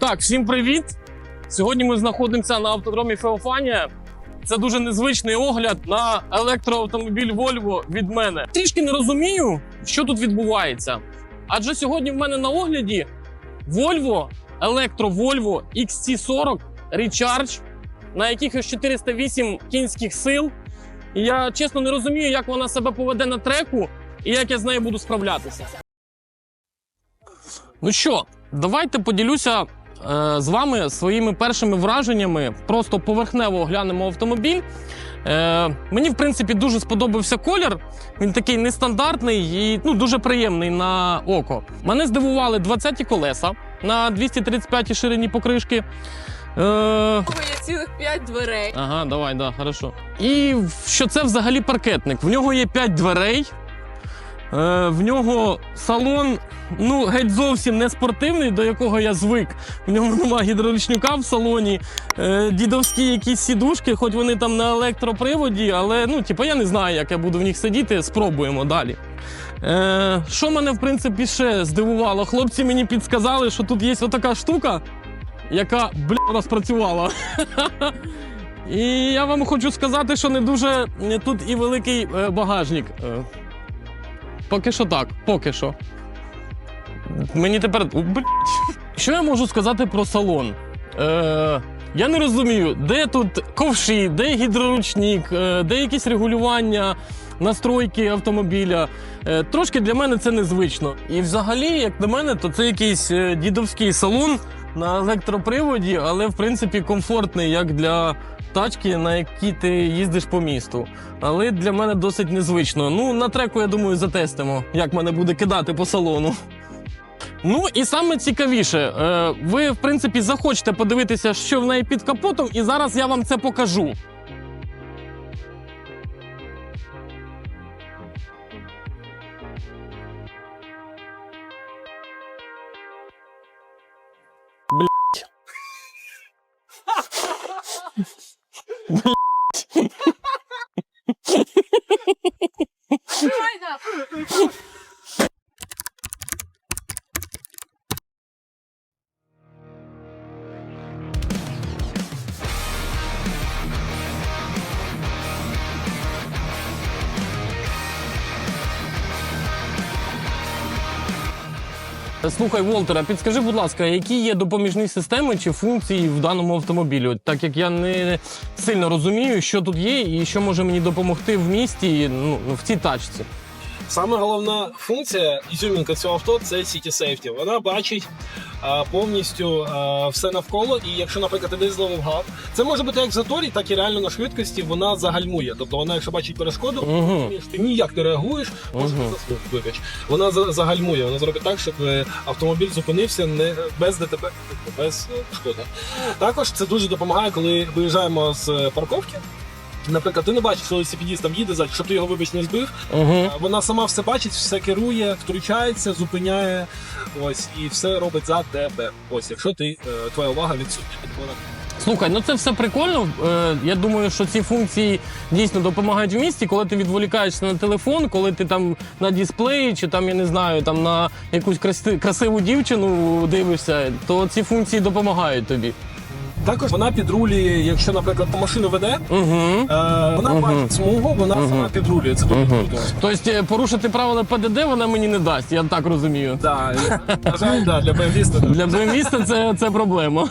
Так, всім привіт! Сьогодні ми знаходимося на автодромі Феофанія. Це дуже незвичний огляд на електроавтомобіль Volvo від мене. Трішки не розумію, що тут відбувається. Адже сьогодні в мене на огляді Volvo, електро Volvo XC40 Recharge на якихось 408 кінських сил. І я чесно не розумію, як вона себе поведе на треку і як я з нею буду справлятися. Ну що, давайте поділюся з вами своїми першими враженнями. Просто поверхнево оглянемо автомобіль. Е, мені, в принципі, дуже сподобався колір. Він такий нестандартний і ну, дуже приємний на око. Мене здивували 20-ті колеса на 235 ширині покришки. Е, є цілих п'ять дверей. Ага, давай, да, хорошо. І що це взагалі паркетник? В нього є 5 дверей. Е, в нього салон, ну, геть зовсім не спортивний, до якого я звик. В ньому нема гідроручника в салоні, е, дідовські якісь сідушки, хоч вони там на електроприводі, але ну, типу, я не знаю, як я буду в них сидіти, спробуємо далі. Е, що мене, в принципі, ще здивувало? Хлопці мені підсказали, що тут є отака штука, яка бля, розпрацювала. І я вам хочу сказати, що не дуже е, тут і великий багажник. Поки що так, поки що. Мені тепер. Що я можу сказати про салон? Е, я не розумію, де тут ковші, де гідроручник, е, де якісь регулювання, настройки автомобіля. Е, трошки для мене це незвично. І взагалі, як на мене, то це якийсь е, дідовський салон на електроприводі, але в принципі комфортний як для тачки, на якій ти їздиш по місту. Але для мене досить незвично. Ну, на треку, я думаю, затестимо, як мене буде кидати по салону. Ну і саме цікавіше, е, ви, в принципі, захочете подивитися, що в неї під капотом, і зараз я вам це покажу. 怖いな。Слухай, Волтер, а підскажи, будь ласка, які є допоміжні системи чи функції в даному автомобілі? Так як я не сильно розумію, що тут є і що може мені допомогти в місті ну, в цій тачці. Саме головна функція ізюмінка цього авто це City Safety. Вона бачить а, повністю а, все навколо. І якщо, наприклад, ти десь зловив гав, це може бути як в заторі, так і реально на швидкості вона загальмує. Тобто вона, якщо бачить перешкоду, Мгм. розумієш, ти ніяк не реагуєш, може Мгм. заснути, вибач. Вона за- загальмує, вона зробить так, щоб е, автомобіль зупинився не без ДТП, без е, шкоди. Також це дуже допомагає, коли виїжджаємо з е, парковки. Наприклад, ти не бачиш, що велосипедіст там їде, ззаді, щоб ти його вибач не збив. Угу. Вона сама все бачить, все керує, втручається, зупиняє, ось і все робить за тебе. Ось, якщо ти е, твоя увага відсутня. Вона Слухай, ну це все прикольно. Е, я думаю, що ці функції дійсно допомагають в місті, коли ти відволікаєшся на телефон, коли ти там на дисплеї чи там, я не знаю, там на якусь краси- красиву дівчину дивишся, то ці функції допомагають тобі. Також вона підрулює, якщо, наприклад, машину веде, Угу. е, вона бачить смугу, вона сама підрулює. Це дуже круто. Тобто е, порушити правила ПДД вона мені не дасть, я так розумію. Да, на жаль, да, для BMW. Для БМВіста це, це проблема.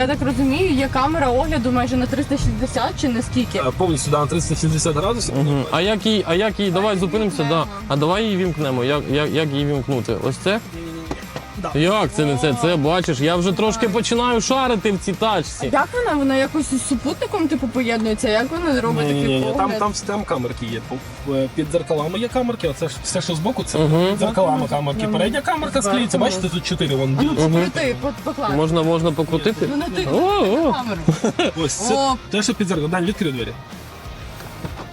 Я так розумію, є камера огляду майже на 360 чи наскільки? Е, повністю да, на 360 градусів. Мгм. А як її, а як її, давай зупинимося, да. А давай її вімкнемо. Як, як, як її вімкнути? Ось це? Да. Як це не це? Це бачиш, я вже трошки починаю шарити в цій тачці. Як вона? Вона якось із супутником типу поєднується? Як вона робить Ні, ні, такий ні, там, погляд? там, там камерки є. Е, Під дзеркалами є камерки, оце ж все, що збоку, це Мгм. під дзеркалами камерки. Передня камерка склеїться, бачите, тут чотири вон А ну крути, по- поклад. Можна, можна покрутити? Ну на ти О, о. камеру. Ось це О. те, що під зеркалом. Дань, відкрив двері.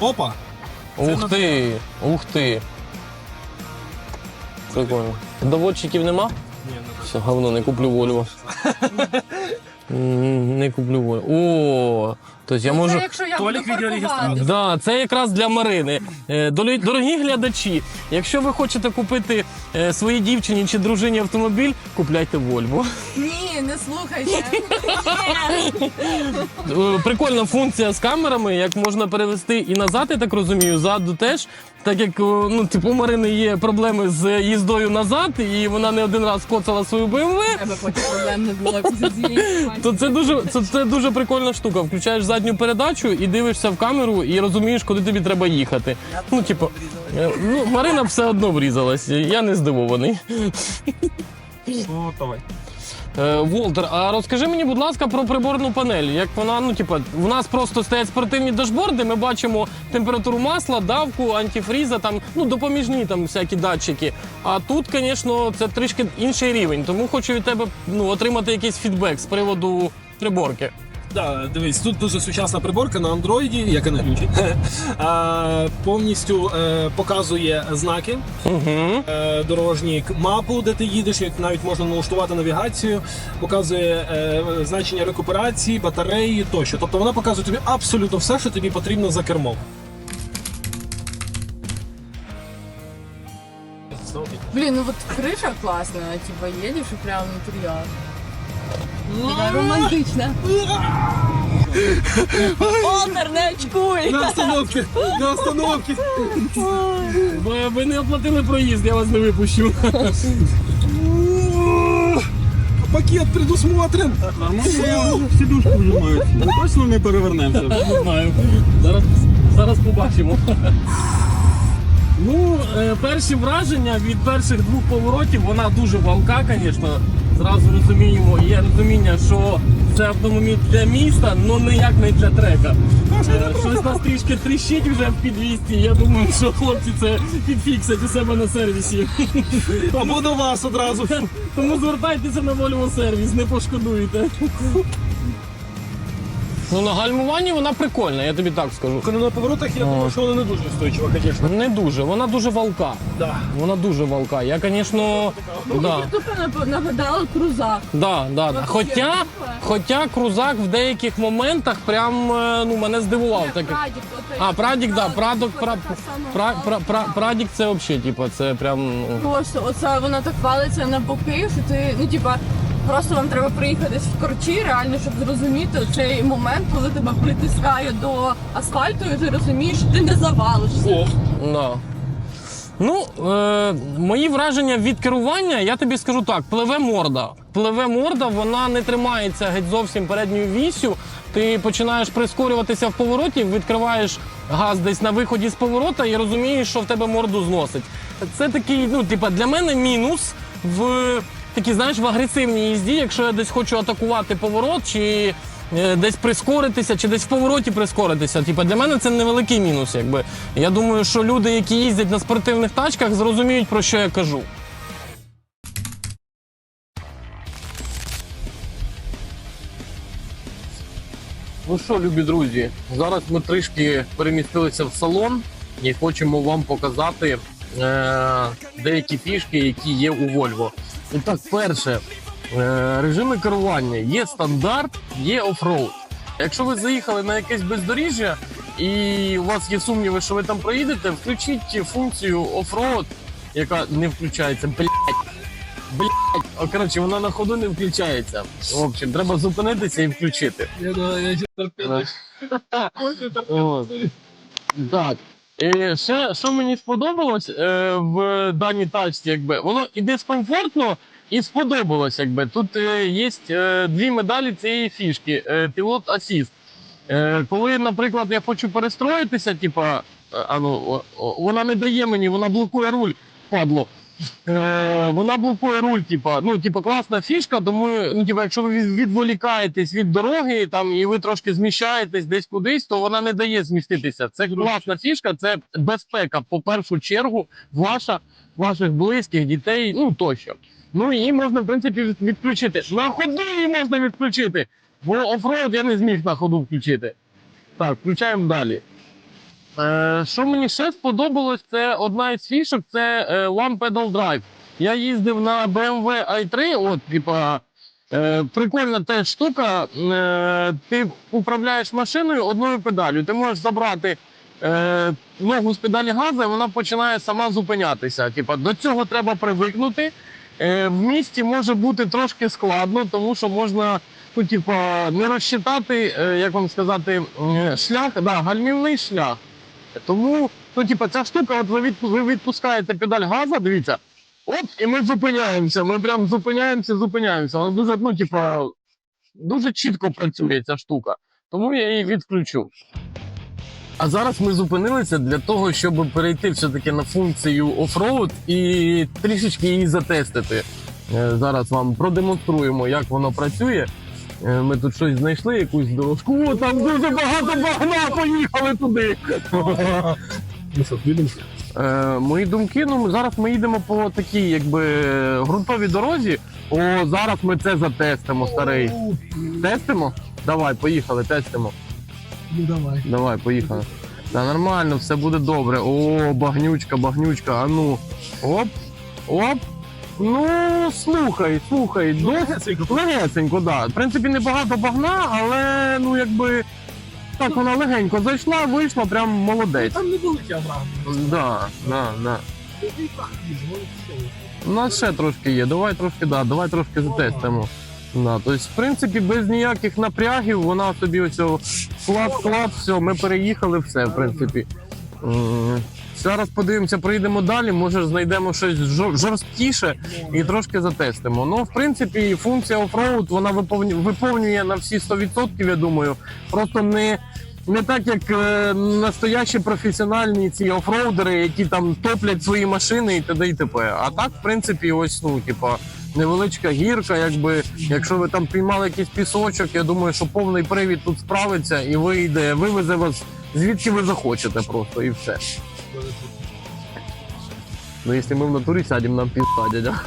Опа! Ух ти, ух ти. Прикольно. Доводчиків нема? Ні, ну, Все, говно, не куплю Вольво. Не куплю Вольво. О, тобто я можу. Якщо я Толік буду відеорегістратор. Да, це якраз для Марини. Е, Дорогі глядачі, якщо ви хочете купити е, своїй дівчині чи дружині автомобіль, купляйте Вольво. Ні, не слухайте. Е, Прикольна функція з камерами, як можна перевести і назад, я так розумію, ззаду теж. Так як ну, типу, у Марини є проблеми з їздою назад, і вона не один раз коцала свою BMW, Тебе потім проблем не було після цієї то це дуже, це, це дуже прикольна штука. Включаєш задню передачу і дивишся в камеру і розумієш, куди тобі треба їхати. Ну, типу, е, ну, Марина все одно врізалась, я не здивований. Ну, давай. Е, Волтер, а розкажи мені, будь ласка, про приборну панель. Як вона, ну типа, в нас просто стоять спортивні дашборди, ми бачимо температуру масла, давку, антифріза, там, ну, допоміжні там всякі датчики. А тут, звісно, це трішки інший рівень. Тому хочу від тебе ну, отримати якийсь фідбек з приводу приборки. Да, дивись, тут дуже сучасна приборка на андроїді, як і на ключі. Повністю е, показує знаки Угу. е, дорожні, к- мапу, де ти їдеш, як навіть можна налаштувати навігацію, показує е, значення рекуперації, батареї тощо. Тобто вона показує тобі абсолютно все, що тобі потрібно за кермом. Блін, ну от криша класна, типа їдеш і прям інтер'єр. Така романтична. Олтер, не очкуй! На остановки! На остановки! Ви, ви не оплатили проїзд, я вас не випущу. Пакет предусмотрен! Нормально сідушку вжимають. Ми точно не перевернемося. Не знаю. Зараз, зараз побачимо. Ну, е, перші враження від перших двох поворотів, вона дуже валка, звісно. Зразу розуміємо, є розуміння, що це автомобіль для міста, але ніяк не для трека. Е, Щось нас трішки тріщить вже в підвісті. Я думаю, що хлопці це підфіксять у себе на сервісі. Або до вас одразу. Тому звертайтеся на Volvo сервіс, не пошкодуєте. Ну, на гальмуванні вона прикольна, я тобі так скажу. Коли на поворотах я думаю, що вона не дуже устойчива, звісно. Не дуже, вона дуже валка. Да. Вона дуже валка. Я, звісно, да, Тупо нап- нагадала крузак. да, да. Хоча, хоча крузак в деяких моментах прям е, ну, мене здивував. Так, Прадік, отой. а, Прадік, да, Прадок, Типу, пра, така сама пра, пра, пра, Прадік це взагалі, типу, це прям. ну, Просто оце вона так валиться на боки, що ти, ну типа, просто вам треба приїхати в корчі, реально, щоб зрозуміти цей момент, коли тебе притискає до асфальту, і ти розумієш, що ти не завалишся. Да. Ну, е, мої враження від керування, я тобі скажу так: пливе морда. Пливе морда, вона не тримається геть зовсім передньою вісю. Ти починаєш прискорюватися в повороті, відкриваєш газ десь на виході з поворота і розумієш, що в тебе морду зносить. Це такий, ну, типа, для мене мінус в такій, знаєш, в агресивній їзді, якщо я десь хочу атакувати поворот чи е, десь прискоритися, чи десь в повороті прискоритися. Типа для мене це невеликий мінус. Якби я думаю, що люди, які їздять на спортивних тачках, зрозуміють про що я кажу. Ну що, любі друзі, зараз ми трішки перемістилися в салон і хочемо вам показати е, деякі фішки, які є у Volvo. І так, перше, е, режими керування є стандарт, є офроуд. Якщо ви заїхали на якесь бездоріжжя і у вас є сумніви, що ви там проїдете, включіть функцію офроуд, яка не включається. Блять. Блять. Коротше, вона на ходу не включається. В общем, треба зупинитися і включити. я, я ще терпіла. От. Так. І ще, що мені сподобалось е, в даній тачці, якби воно і дискомфортно, і сподобалось. Якби. Тут е, є е, дві медалі цієї фішки: е, пілот асіст. Е, коли, наприклад, я хочу перестроїтися, типа, е, а ну, вона не дає мені, вона блокує руль, падло. Е, вона блокує руль, типа, ну, типа, класна фішка, тому, ну, типа, якщо ви відволікаєтесь від дороги там, і ви трошки зміщаєтесь десь кудись, то вона не дає зміститися. Це класна фішка, це безпека, по першу чергу, ваша, ваших близьких, дітей, ну тощо. Ну і можна, в принципі, відключити. На ходу її можна відключити, бо офроуд я не зміг на ходу включити. Так, включаємо далі. Е, що мені ще сподобалось, це одна із фішок, це е, One Pedal Drive. Я їздив на BMW i3, от, типа, Е, прикольна теж штука. Ти управляєш машиною одною педалю. Ти можеш забрати ногу з педалі газу, і вона починає сама зупинятися. Типа, до цього треба привикнути. В місті може бути трошки складно, тому що можна ну, типа, не розчитати, як вам сказати, шлях, да, гальмівний шлях. Тому, ну, типа, ця штука, от ви, ви відпускаєте педаль газу, дивіться, оп, і ми зупиняємося. Ми прям зупиняємося, зупиняємося. Вона дуже, ну, типа, дуже чітко працює ця штука. Тому я її відключу. А зараз ми зупинилися для того, щоб перейти все-таки на функцію офроуд і трішечки її затестити. Е, Зараз вам продемонструємо, як воно працює. Е, Ми тут щось знайшли, якусь дорожку. О, там дуже багато багна, поїхали туди. Ну? Е, мої думки, ну зараз ми їдемо по такій, якби ґрунтовій дорозі. О, зараз ми це затестимо, старий. Тестимо? Давай, поїхали, тестимо. Ну давай. Давай, поїхали. Та нормально, все буде добре. О, багнючка, багнючка. А ну. Оп, оп. Ну, слухай, слухай, досить легесенько, да. В принципі, небагато багна, але ну якби. Так, вона легенько зайшла, вийшла, прям молодець. Там не великі авраами. Да, да, да. У нас ще трошки є. Давай трошки, да, давай трошки затестимо. Да, тобто, в принципі, без ніяких напрягів вона собі ось клад, все, ми переїхали, все, в принципі. М, Зараз подивимося, проїдемо далі, може знайдемо щось жорсткіше і трошки затестимо. Ну, в принципі, функція офроуд вона виповнює на всі 100%, я думаю. Просто не, не так, як е, настоящі професіональні ці офроудери, які там топлять свої машини і т.д. і т.п. А так, в принципі, ось ну, типа, невеличка гірка. Якби якщо ви там піймали якийсь пісочок, я думаю, що повний привід тут справиться і вийде, вивезе вас звідки ви захочете просто і все. Ну, якщо ми в натурі сядемо, нам пізда, дядя.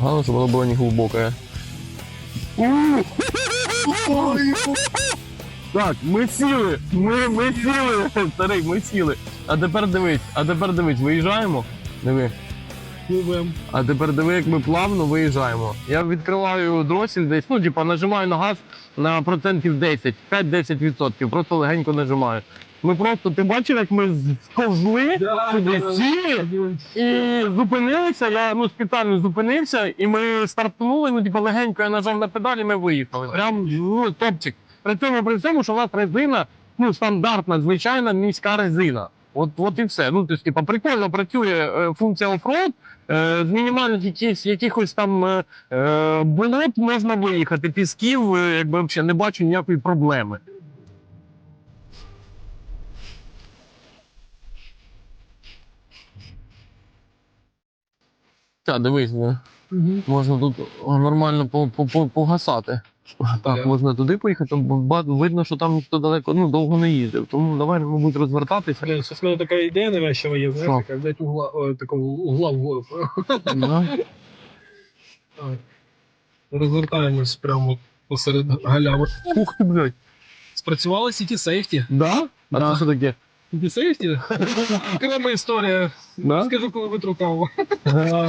Главное, щоб воно було не глибоке. Так, ми сіли, ми, ми сіли, старий, ми сіли. А тепер дивись, а тепер дивись, виїжджаємо. Диви. Пливем. А тепер диви, як ми плавно виїжджаємо. Я відкриваю дросель десь, ну, типа, нажимаю на газ на процентів 10, 5-10%, просто легенько нажимаю. Ми просто, ти бачив, як ми сковзли, туди сіли і зупинилися. Я ну, спеціально зупинився, і ми стартанули, ну, типа, легенько я нажав на педалі, ми виїхали. Прям ну, топчик. При цьому при цьому, що у нас резина, ну, стандартна, звичайна міська резина. От, от і все. Ну, тобто, типа, прикольно працює е, функція оффроуд. Е, з мінімальних якихось, якихось там е, е, болот можна виїхати. Пісків, якби взагалі не бачу ніякої проблеми. Так, дивись, е, можна тут нормально по- по- по- погасати. Так, можна туди поїхати, бо видно, що там ніхто далеко ну, довго не їздив. Тому давай, мабуть, розвертатися. Блін, щось в мене така ідея навещила є, знаєш, така, дать угла, о, такого угла вгору. Да. Так. Розвертаємось прямо посеред галяви. Ух ти, блядь. Спрацювали City Safety. Да? А Да. це що таке? Safety? Окрема історія. Да? Скажу, коли витру каву.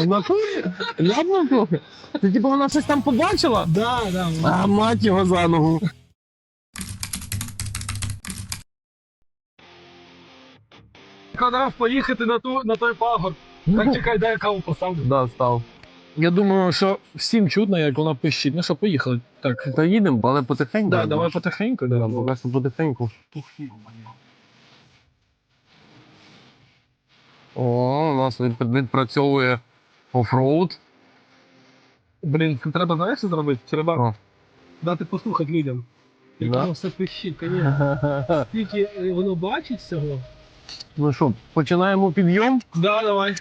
Натурі? Ляпнув трохи? Ти типу вона щось там побачила? Да, да. А мать його за ногу. Канав поїхати на, ту, на той пагорб. Так чекай, дай я каву поставлю. Да, став. Я думаю, що всім чутно, як вона пищить. Ну що, поїхали. Так. Та їдемо, але потихеньку. Да, давай потихеньку. Да, Да. поки що потихеньку. О, у нас від- відпрацьовує офроуд. Блін, треба знаєш, що зробити? Треба О. дати послухати людям. Як Да? воно все пищить, звісно. Тільки е, воно бачить цього. Ну що, починаємо підйом? Да, давай.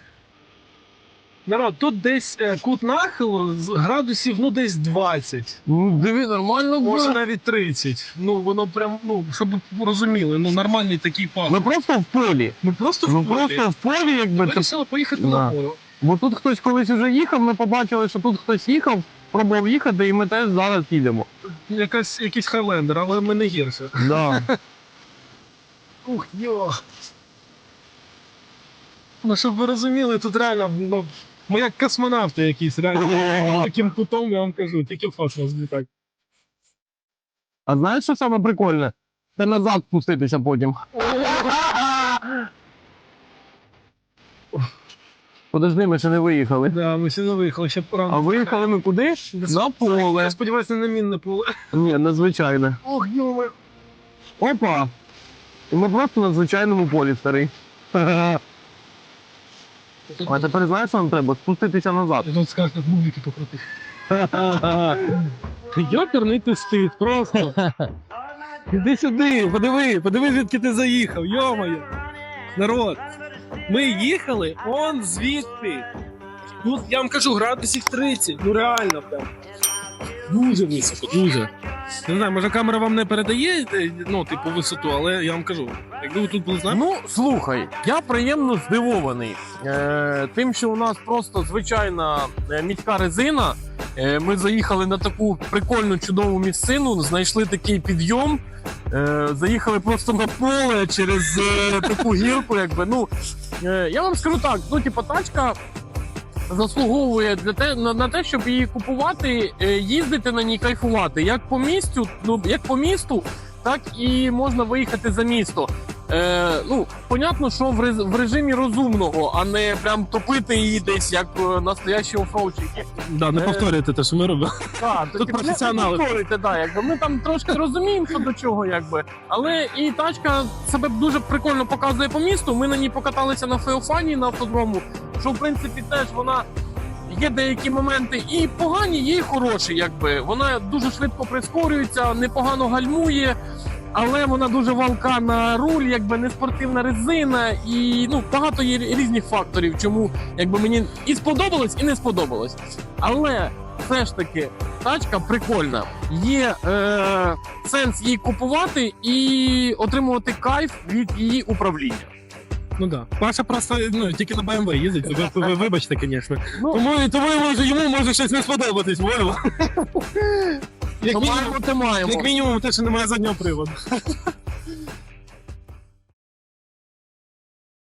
Народ, тут десь е, кут нахилу з градусів ну десь 20, Ну, диви, нормально може було. навіть 30. Ну воно прям, ну, щоб ви розуміли, ну нормальний такий Ми просто в полі. Ми просто в полі. просто в полі, якби. це- Вирішили поїхати Да. на поле. Бо тут хтось колись вже їхав, ми побачили, що тут хтось їхав, пробував їхати, і ми теж зараз їдемо. Якась, якийсь хайлендер, але ми не гірше. Да. Ух, йо. Ну, щоб ви розуміли, тут реально ну, Ми як космонавти якісь, реально. Таким кутом я вам кажу, тільки в космос злітати. А знаєш, що саме прикольне? Це назад спуститися потім. Подожди, ми ще не виїхали. Да, ми сюди виїхали, ще А виїхали ми куди? На поле. Я сподіваюся, не на мінне поле. Ні, надзвичайне. Ох, йоме. Опа! І ми просто на звичайному полі, старий. А тепер знаєш, що нам треба? Спуститися назад. Я тут скажу, як мувіки покрутити. Йоперний ти стид, просто. Іди сюди, подиви, подиви, звідки ти заїхав, йомаю. Народ, ми їхали он звідти. Тут, я вам кажу, градусів 30, ну реально прям. Дуже високо, дуже. Не знаю, може камера вам не передає е, ну, типу, висоту, але я вам кажу, якби ви тут були з нами. Ну, слухай, я приємно здивований е, тим, що у нас просто звичайна е, міська резина. Е, ми заїхали на таку прикольну чудову місцину, знайшли такий підйом. Е, заїхали просто на поле через е, таку гірку, якби. Ну, е, я вам скажу так, ну, типу, тачка заслуговує для те, на, на те, щоб її купувати, е, їздити на ній, кайфувати. Як по місту, ну, як по місту, так і можна виїхати за місто. Е, ну, понятно, що в, рез- в режимі розумного, а не прям топити її десь як е, настоящі офроудчики. Да, не Е, повторюйте те, що ми робимо. Так, Тут професіонали. Повторюйте, да, якби. Ми там трошки розуміємо, що до чого, якби. Але і тачка себе дуже прикольно показує по місту. Ми на ній покаталися на Феофані на автодрому, що в принципі теж вона. Є деякі моменти і погані, є і хороші, якби вона дуже швидко прискорюється, непогано гальмує, але вона дуже валка на руль, якби не спортивна резина, і ну багато є різних факторів, чому якби мені і сподобалось, і не сподобалось. Але все ж таки тачка прикольна. Є е, сенс її купувати і отримувати кайф від її управління. Ну да. Паша просто ну, тільки на BMW їздить, ви, ви, вибачте, звісно. Ну, Тому, тому може, йому може щось не сподобатись, Вова. Як мінімум, маємо, маємо. Як мінімум, те, що немає заднього приводу.